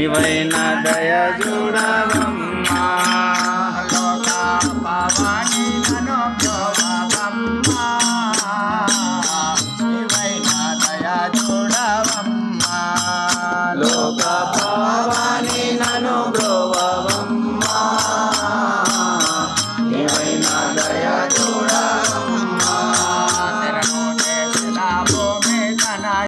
નિવયના દયા જોડા